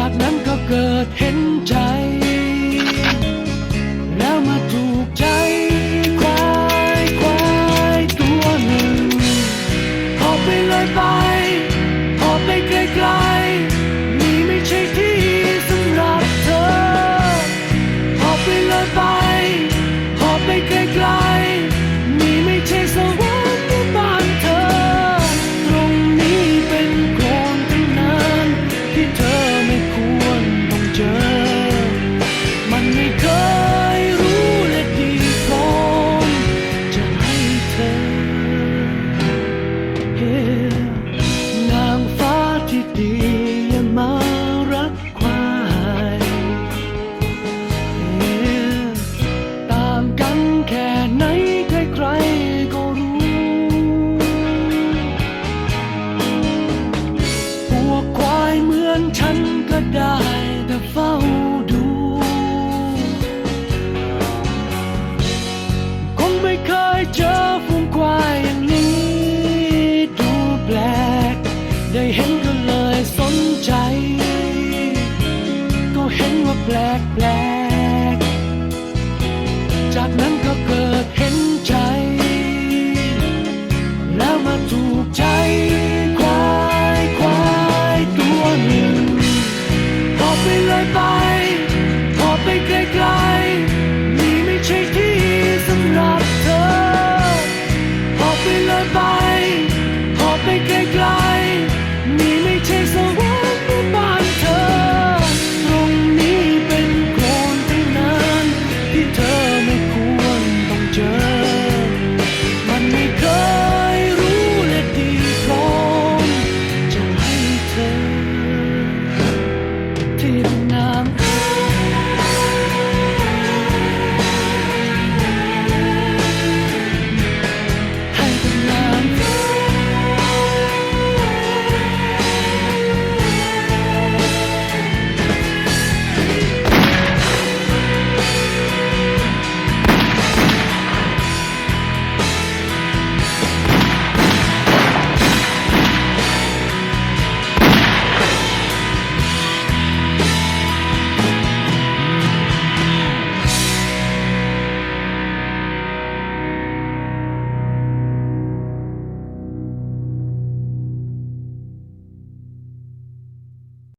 จากนั้นก็เกิดเห็นใจ แล้วมาถูกใจควายควายตัวหนึ่งออกไปเลยไปออกไปไกลๆนี่ไม่ใช่ที่สำหรับเธอออกไปเลยไปออกไปไกลๆ แปลกๆจากนั้นก็เกิดเห็นใจ แล้วมาถูกใจควายควายตัวหนึ่งพอไปเลยไป